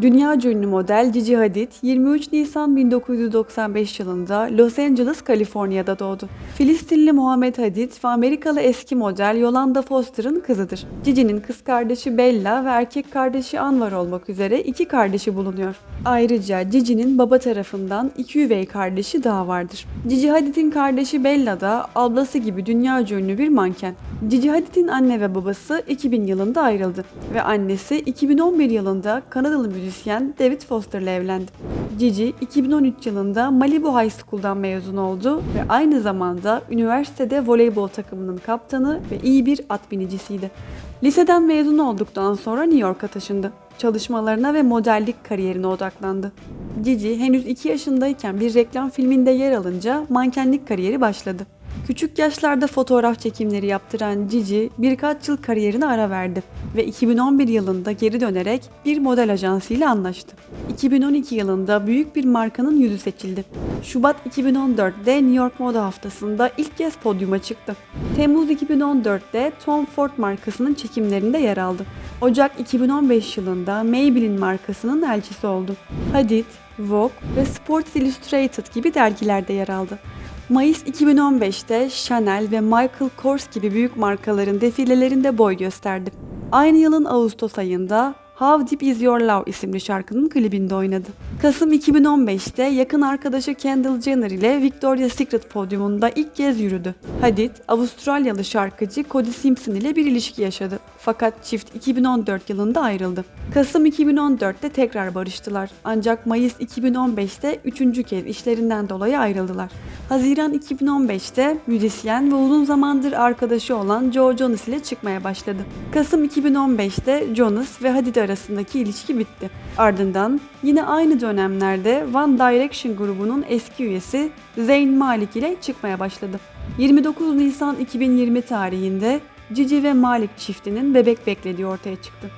Dünyaca ünlü model Gigi Hadid 23 Nisan 1995 yılında Los Angeles, Kaliforniya'da doğdu. Filistinli Muhammed Hadid ve Amerikalı eski model Yolanda Foster'ın kızıdır. Gigi'nin kız kardeşi Bella ve erkek kardeşi Anwar olmak üzere iki kardeşi bulunuyor. Ayrıca Gigi'nin baba tarafından iki üvey kardeşi daha vardır. Gigi Hadid'in kardeşi Bella da ablası gibi dünyaca ünlü bir manken. Gigi Hadid'in anne ve babası 2000 yılında ayrıldı ve annesi 2011 yılında Kanadalı müzisyen David Foster ile evlendi. Gigi 2013 yılında Malibu High School'dan mezun oldu ve aynı zamanda üniversitede voleybol takımının kaptanı ve iyi bir at binicisiydi. Liseden mezun olduktan sonra New York'a taşındı. Çalışmalarına ve modellik kariyerine odaklandı. Gigi henüz 2 yaşındayken bir reklam filminde yer alınca mankenlik kariyeri başladı. Küçük yaşlarda fotoğraf çekimleri yaptıran Gigi birkaç yıl kariyerine ara verdi ve 2011 yılında geri dönerek bir model ajansıyla anlaştı. 2012 yılında büyük bir markanın yüzü seçildi. Şubat 2014'de New York Moda Haftası'nda ilk kez podyuma çıktı. Temmuz 2014'te Tom Ford markasının çekimlerinde yer aldı. Ocak 2015 yılında Maybelline markasının elçisi oldu. Hadid, Vogue ve Sports Illustrated gibi dergilerde yer aldı. Mayıs 2015'te Chanel ve Michael Kors gibi büyük markaların defilelerinde boy gösterdi. Aynı yılın Ağustos ayında How Deep Is Your Love isimli şarkının klibinde oynadı. Kasım 2015'te yakın arkadaşı Kendall Jenner ile Victoria's Secret podyumunda ilk kez yürüdü. Hadid, Avustralyalı şarkıcı Cody Simpson ile bir ilişki yaşadı. Fakat çift 2014 yılında ayrıldı. Kasım 2014'te tekrar barıştılar. Ancak Mayıs 2015'te üçüncü kez işlerinden dolayı ayrıldılar. Haziran 2015'te müzisyen ve uzun zamandır arkadaşı olan Joe Jonas ile çıkmaya başladı. Kasım 2015'te Jonas ve Hadid arasındaki ilişki bitti. Ardından yine aynı dönemlerde One Direction grubunun eski üyesi Zayn Malik ile çıkmaya başladı. 29 Nisan 2020 tarihinde Cici ve Malik çiftinin bebek beklediği ortaya çıktı.